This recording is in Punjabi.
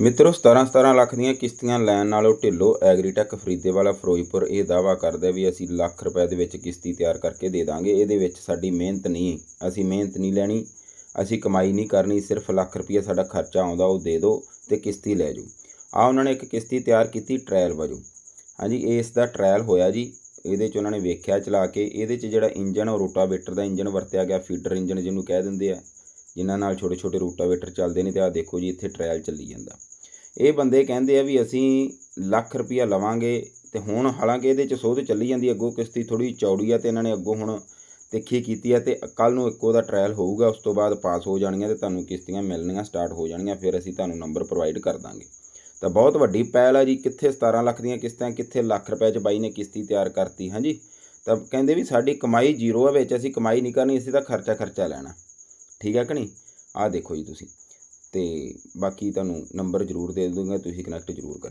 ਮਿੱਤਰੋ 17 17 ਲੱਖ ਦੀਆਂ ਕਿਸ਼ਤੀਆਂ ਲੈਣ ਨਾਲੋਂ ਢਿੱਲੋਂ ਐਗਰੀਟੈਕ ਫਰੀਦੇਵਾਲਾ ਫਿਰੋਜ਼ਪੁਰ ਇਹ ਦਾਵਾ ਕਰਦਾ ਵੀ ਅਸੀਂ ਲੱਖ ਰੁਪਏ ਦੇ ਵਿੱਚ ਕਿਸ਼ਤੀ ਤਿਆਰ ਕਰਕੇ ਦੇ ਦਾਂਗੇ। ਇਹਦੇ ਵਿੱਚ ਸਾਡੀ ਮਿਹਨਤ ਨਹੀਂ ਅਸੀਂ ਮਿਹਨਤ ਨਹੀਂ ਲੈਣੀ, ਅਸੀਂ ਕਮਾਈ ਨਹੀਂ ਕਰਨੀ, ਸਿਰਫ ਲੱਖ ਰੁਪਏ ਸਾਡਾ ਖਰਚਾ ਆਉਂਦਾ, ਉਹ ਦੇ ਦਿਓ ਤੇ ਕਿਸ਼ਤੀ ਲੈ ਜਾਓ। ਆ ਉਹਨਾਂ ਨੇ ਇੱਕ ਕਿਸ਼ਤੀ ਤਿਆਰ ਕੀਤੀ ਟ੍ਰਾਇਲ ਵਜੋਂ। ਹਾਂਜੀ, ਇਸ ਦਾ ਟ੍ਰਾਇਲ ਹੋਇਆ ਜੀ। ਇਹਦੇ 'ਚ ਉਹਨਾਂ ਨੇ ਵੇਖਿਆ ਚਲਾ ਕੇ, ਇਹਦੇ 'ਚ ਜਿਹੜਾ ਇੰਜਨ ਉਹ ਰੋਟਾਵੇਟਰ ਦਾ ਇੰਜਨ ਵਰਤਿਆ ਗਿਆ, ਫੀਡਰ ਇੰਜਨ ਜਿਹਨੂੰ ਕਹਿ ਦਿੰਦੇ ਆ। ਜਿਨ੍ਹਾਂ ਨਾਲ ਛੋਟੇ ਛੋਟੇ ਰੋਟਾਵੇਟਰ ਚੱਲਦੇ ਨੇ ਤੇ ਆਹ ਦੇਖੋ ਜੀ, ਇੱਥੇ ਟ੍ਰਾਇਲ ਚੱਲੀ ਜਾਂਦਾ। ਇਹ ਬੰਦੇ ਕਹਿੰਦੇ ਆ ਵੀ ਅਸੀਂ ਲੱਖ ਰੁਪਈਆ ਲਵਾਂਗੇ ਤੇ ਹੁਣ ਹਾਲਾਂਕਿ ਇਹਦੇ 'ਚ ਸੋਧ ਚੱਲੀ ਜਾਂਦੀ ਅੱਗੋਂ ਕਿਸ਼ਤੀ ਥੋੜੀ ਚੌੜੀ ਆ ਤੇ ਇਹਨਾਂ ਨੇ ਅੱਗੋਂ ਹੁਣ ਤਿੱਖੀ ਕੀਤੀ ਆ ਤੇ ਕੱਲ ਨੂੰ ਇੱਕੋ ਦਾ ਟ੍ਰਾਇਲ ਹੋਊਗਾ, ਉਸ ਤੋਂ ਬਾਅਦ ਪਾਸ ਹੋ ਜਾਣੀਆਂ ਤੇ ਤੁਹਾਨੂੰ ਕਿਸ਼ਤੀਆਂ ਮਿਲਣੀਆਂ ਸਟਾਰਟ ਹੋ ਜਾਣੀਆਂ, ਫਿਰ ਅਸੀਂ ਤੁਹਾਨੂੰ ਨੰਬਰ ਪ੍ਰੋਵਾਈਡ ਕਰ ਦਾਂਗੇ। ਤਾਂ ਬਹੁਤ ਵੱਡੀ ਪਹਿਲ ਆ ਜੀ, ਕਿੱਥੇ 17 ਲੱਖ ਦੀਆਂ ਕਿਸ਼ਤਾਂ, ਕਿੱਥੇ ਲੱਖ ਰੁਪਏ 'ਚ ਬਾਈ ਨੇ ਕਿਸ਼ਤੀ ਤਿਆਰ ਕਰਤੀ, ਹਾਂਜੀ। ਤਾਂ ਕਹਿੰਦੇ ਵੀ ਸਾਡੀ ਕਮਾਈ ਜ਼ੀਰੋ ਆ ਵਿੱਚ, ਅਸੀਂ ਕਮਾਈ ਨਹੀਂ ਕਰਨੀ, ਅਸੀਂ ਤਾਂ ਖਰਚਾ ਖਰਚਾ ਲੈਣਾ। ਠੀਕ ਹੈ ਕਿ ਨਹੀਂ? ਆਹ ਦੇਖੋ ਜੀ ਤੁਸੀਂ। ਅਤੇ ਬਾਕੀ ਤੁਹਾਨੂੰ ਨੰਬਰ ਜ਼ਰੂਰ ਦੇ ਦੂੰਗਾ ਤੁਸੀਂ ਕਨੈਕਟ ਜ਼ਰੂਰ ਕਰਿਓ।